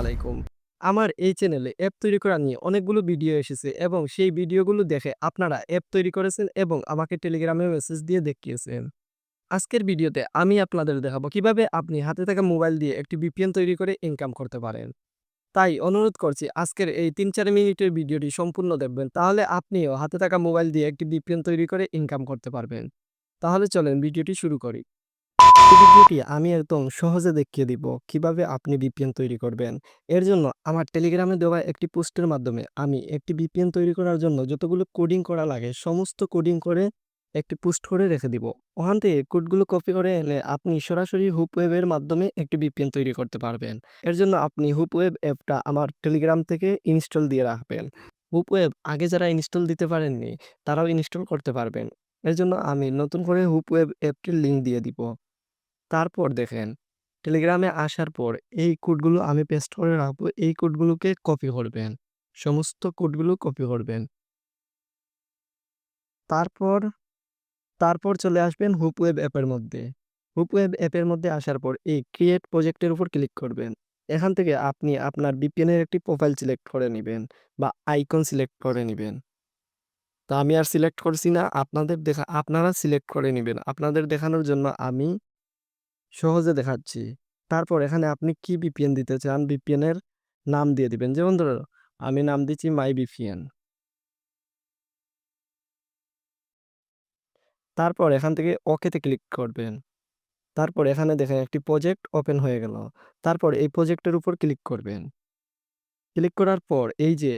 আলাইকুম। আমার এই চ্যানেলে অ্যাপ তৈরি করা নিয়ে অনেকগুলো ভিডিও এসেছে এবং সেই ভিডিওগুলো দেখে আপনারা অ্যাপ তৈরি করেছেন এবং আমাকে টেলিগ্রামে মেসেজ দিয়ে দেখিয়েছেন। আজকের ভিডিওতে আমি আপনাদের দেখাবো কীভাবে আপনি হাতে থাকা মোবাইল দিয়ে একটি বিপিএন তৈরি করে ইনকাম করতে পারেন। তাই অনুরোধ করছি আজকের এই ৩-৪ মিনিটের ভিডিওটি সম্পূর্ণ দেখবেন। তাহলে আপনিও হাতে থাকা মোবাইল দিয়ে একটি বিপিএন তৈরি করে ইনকাম করতে পারবেন। তাহলে চলেন ভিডিওটি শুরু করি। ভিডিওটি আমি একদম সহজে দেখিয়ে দিব কীভাবে আপনি VPN তৈরি করবেন। এর জন্য আমার টেলিগ্রামে দেওয়া একটি পোস্টের মাধ্যমে আমি একটি VPN তৈরি করার জন্য যতগুলো কোডিং করা লাগে সমস্ত কোডিং করে একটি পোস্ট করে রেখে দিব। ওখান থেকে কোডগুলো কপি করে এনে আপনি সরাসরি হুপ ওয়েবের মাধ্যমে একটি VPN তৈরি করতে পারবেন। এর জন্য আপনি হুপ ওয়েব অ্যাপটা আমার টেলিগ্রাম থেকে ইনস্টল দিয়ে রাখবেন। হুপ ওয়েব আগে যারা ইনস্টল দিতে পারেননি তারাও ইনস্টল করতে পারবেন। এর জন্য আমি নতুন করে হুপ ওয়েব অ্যাপটির লিঙ্ক দিয়ে দিব। তারপর দেখেন টেলিগ্রামে আসার পর এই কোডগুলো আমি পেস্ট করে রাখব। এই কোডগুলোকে কপি করবেন। সমস্ত কোডগুলো কপি করবেন। তারপর, তারপর চলে আসবেন হুপ ওয়েব অ্যাপের মধ্যে। হুপ ওয়েব অ্যাপের মধ্যে আসার পর এই ক্রিয়েট প্রজেক্টের উপর ক্লিক করবেন। এখান থেকে আপনি আপনার এর একটি প্রোফাইল সিলেক্ট করে নিবেন বা আইকন সিলেক্ট করে নিবেন। তো আমি আর সিলেক্ট করছি না। আপনাদের দেখা আপনারা সিলেক্ট করে নিবেন। আপনাদের দেখানোর জন্য আমি সহজে দেখাচ্ছি। তারপর এখানে আপনি কি বিপিএন দিতে চান এর নাম দিয়ে দিবেন। যেমন ধরো, আমি নাম দিচ্ছি মাই বিপিএন তারপর এখান থেকে ওকেতে ক্লিক করবেন। তারপর এখানে দেখেন একটি প্রজেক্ট ওপেন হয়ে গেল। তারপর এই প্রজেক্টের উপর ক্লিক করবেন। ক্লিক করার পর এই যে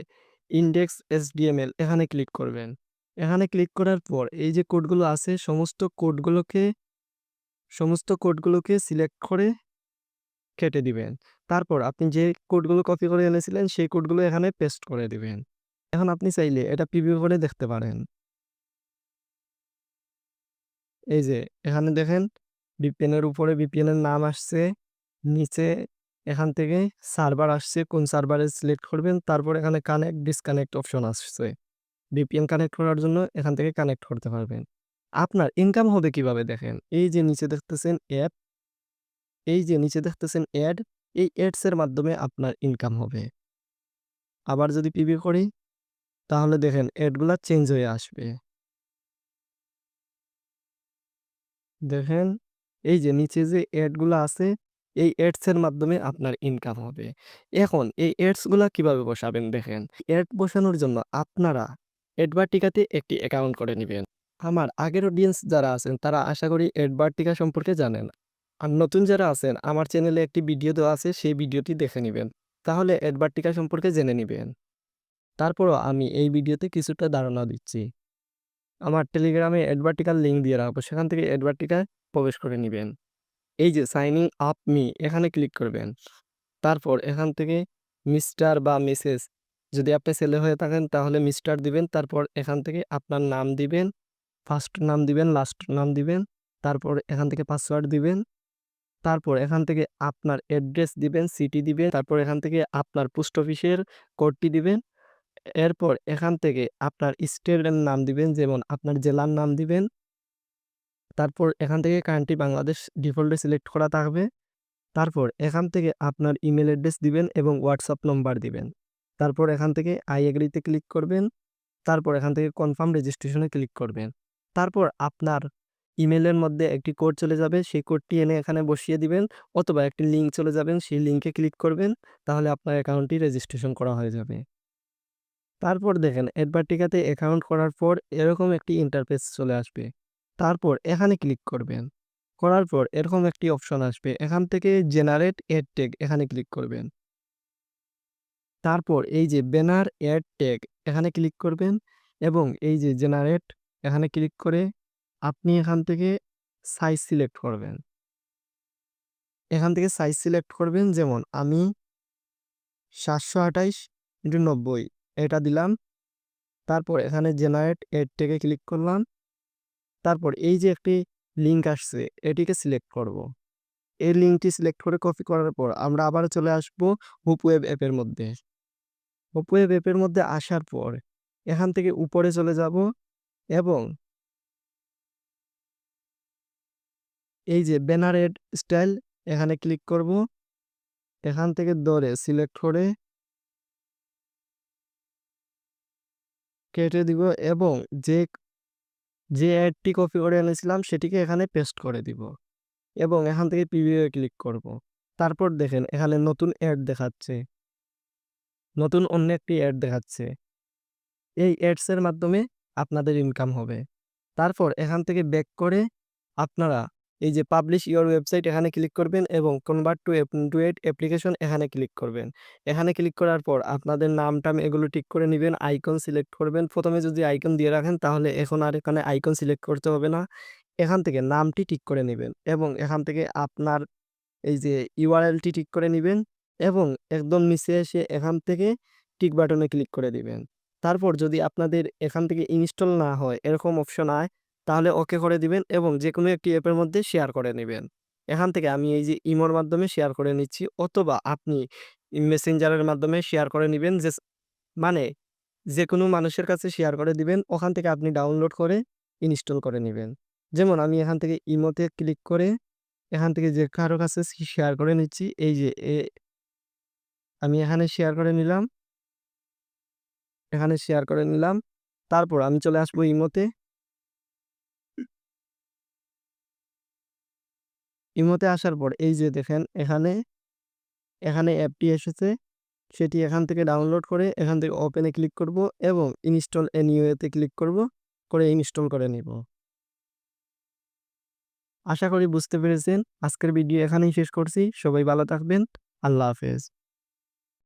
ইন্ডেক্স HTML এখানে ক্লিক করবেন। এখানে ক্লিক করার পর এই যে কোডগুলো আছে, সমস্ত কোডগুলোকে সমস্ত কোডগুলোকে সিলেক্ট করে কেটে দিবেন। তারপর আপনি যে কোডগুলো কপি করে এনেছিলেন, সেই কোডগুলো এখানে পেস্ট করে দিবেন। এখন আপনি চাইলে এটা প্রিভিউ করে দেখতে পারেন। এই যে, এখানে দেখেন এর উপরে এর নাম আসছে। নিচে এখান থেকে সার্ভার আসছে। কোন সার্ভারে সিলেক্ট করবেন। তারপর এখানে কানেক্ট ডিসকানেক্ট অপশন আসছে। বিপিএন কানেক্ট করার জন্য এখান থেকে কানেক্ট করতে পারবেন। আপনার ইনকাম হবে কীভাবে দেখেন। এই যে নিচে দেখতেছেন অ্যাপ এই যে নিচে দেখতেছেন অ্যাড, এই অ্যাডস এর মাধ্যমে আপনার ইনকাম হবে। আবার যদি প্রিভিউ করি তাহলে দেখেন অ্যাডগুলা চেঞ্জ হয়ে আসবে। দেখেন এই যে নিচে যে অ্যাডগুলা আছে এই অ্যাডস এর মাধ্যমে আপনার ইনকাম হবে। এখন এই অ্যাডসগুলা কীভাবে বসাবেন দেখেন। অ্যাড বসানোর জন্য আপনারা অ্যাডভার্টিকাতে একটি অ্যাকাউন্ট করে নিবেন। আমার আগের অডিয়েন্স যারা আছেন, তারা আশা করি অ্যাডভার্টিকা সম্পর্কে জানেন। আর নতুন যারা আছেন, আমার চ্যানেলে একটি ভিডিও দেওয়া আছে, সেই ভিডিওটি দেখে নেবেন তাহলে অ্যাডভার্টিকা সম্পর্কে জেনে নেবেন তারপরও আমি এই ভিডিওতে কিছুটা ধারণা দিচ্ছি। আমার টেলিগ্রামে অ্যাডভার্টিকার লিঙ্ক দিয়ে রাখব। সেখান থেকে অ্যাডভার্টিকায় প্রবেশ করে নেবেন এই যে সাইনিং আপ মি এখানে ক্লিক করবেন। তারপর এখান থেকে মিস্টার বা মিসেস যদি আপনি ছেলে হয়ে থাকেন, তাহলে মিস্টার দিবেন। তারপর এখান থেকে আপনার নাম দিবেন। ফার্স্ট নাম দিবেন, লাস্ট নাম দিবেন। তারপর এখান থেকে পাসওয়ার্ড দিবেন। তারপর এখান থেকে আপনার অ্যাড্রেস দিবেন, সিটি দিবেন। তারপর এখান থেকে আপনার পোস্ট অফিসের কোডটি দিবেন। এরপর এখান থেকে আপনার স্টেটের নাম দিবেন যেমন আপনার জেলার নাম দিবেন। তারপর এখান থেকে কান্ট্রি বাংলাদেশ ডিফল্টে সিলেক্ট করা থাকবে। তারপর এখান থেকে আপনার ইমেল অ্যাড্রেস দিবেন এবং হোয়াটসঅ্যাপ নম্বর দিবেন। তারপর এখান থেকে আই এগ্রি তে ক্লিক করবেন। তারপর এখান থেকে কনফার্ম রেজিস্ট্রেশন ক্লিক করবেন। তারপর আপনার ইমেলের মধ্যে একটি কোড চলে যাবে। সেই কোডটি এনে এখানে বসিয়ে দিবেন অথবা একটি লিঙ্ক চলে যাবেন সেই লিঙ্কে ক্লিক করবেন। তাহলে আপনার অ্যাকাউন্টটি রেজিস্ট্রেশন করা হয়ে যাবে। তারপর দেখেন অ্যাডভার্টিকাতে অ্যাকাউন্ট করার পর এরকম একটি ইন্টারফেস চলে আসবে। তারপর এখানে ক্লিক করবেন। করার পর এরকম একটি অপশন আসবে। এখান থেকে জেনারেট অ্যাড ট্যাগ এখানে ক্লিক করবেন। তারপর এই যে ব্যানার অ্যাড ট্যাগ এখানে ক্লিক করবেন এবং এই যে জেনারেট এখানে ক্লিক করে আপনি এখান থেকে সাইজ সিলেক্ট করবেন। এখান থেকে সাইজ সিলেক্ট করবেন, যেমন আমি ৭২৮x৯০ এটা দিলাম। তারপর এখানে জেনারেট ট্যাগে ক্লিক করলাম। তারপর এই যে একটি লিঙ্ক আসছে, এটিকে সিলেক্ট করব। এই লিঙ্কটি সিলেক্ট করে কপি করার পর আমরা আবার চলে আসব হুপ ওয়েব অ্যাপের মধ্যে। হুপ ওয়েব অ্যাপের মধ্যে আসার পর এখান থেকে উপরে চলে যাব এবং এই যে ব্যানার অ্যাড স্টাইল এখানে ক্লিক করব। এখান থেকে দরে সিলেক্ট করে কেটে দিব এবং যে যে অ্যাডটি কপি করে এনেছিলাম সেটিকে এখানে পেস্ট করে দিব এবং এখান থেকে প্রিভিউ ক্লিক করব। তারপর দেখেন এখানে নতুন অ্যাড দেখাচ্ছে। নতুন অন্য একটি অ্যাড দেখাচ্ছে। এই অ্যাডসের মাধ্যমে আপনাদের ইনকাম হবে। তারপর এখান থেকে ব্যাক করে আপনারা এই যে পাবলিশ ইওর ওয়েবসাইট এখানে ক্লিক করবেন এবং convert to to ad application এখানে ক্লিক করবেন। এখানে ক্লিক করার পর আপনাদের নাম টাম এগুলো ঠিক করে নেবেন আইকন সিলেক্ট করবেন। প্রথমে যদি আইকন দিয়ে রাখেন তাহলে এখন আর এখানে আইকন সিলেক্ট করতে হবে না। এখান থেকে নামটি ঠিক করে নেবেন এবং এখান থেকে আপনার এই যে ইউআরএলটি ঠিক করে নেবেন এবং একদম নিচে এসে এখান থেকে টিক বাটনে ক্লিক করে দিবেন। তারপর যদি আপনাদের এখান থেকে ইনস্টল না হয়, এরকম অপশন আয়, তাহলে ওকে করে দিবেন এবং যে কোনো একটি অ্যাপের মধ্যে শেয়ার করে নেবেন। এখান থেকে আমি এই যে ইমোর মাধ্যমে শেয়ার করে নিচ্ছি, অথবা আপনি মেসেঞ্জারের মাধ্যমে শেয়ার করে নেবেন, যে মানে যে কোনো মানুষের কাছে শেয়ার করে দিবেন, ওখান থেকে আপনি ডাউনলোড করে ইনস্টল করে নেবেন। যেমন আমি এখান থেকে ইমোতে ক্লিক করে এখান থেকে যে কারও কাছে শেয়ার করে নিচ্ছি, এই যে আমি এখানে শেয়ার করে নিলাম। এখানে শেয়ার করে নিলাম। তারপর আমি চলে আসব ইমোতে। ইমোতে আসার পর এই যে দেখেন, এখানে এখানে অ্যাপটি এসেছে। সেটি এখান থেকে ডাউনলোড করে এখান থেকে ওপেনে ক্লিক করব এবং ইনস্টল এনিওয়েতে ক্লিক করব, করে ইনস্টল করে নিব। আশা করি বুঝতে পেরেছেন। আজকের ভিডিও এখানেই শেষ করছি। সবাই ভালো থাকবেন। আল্লাহ হাফেজ।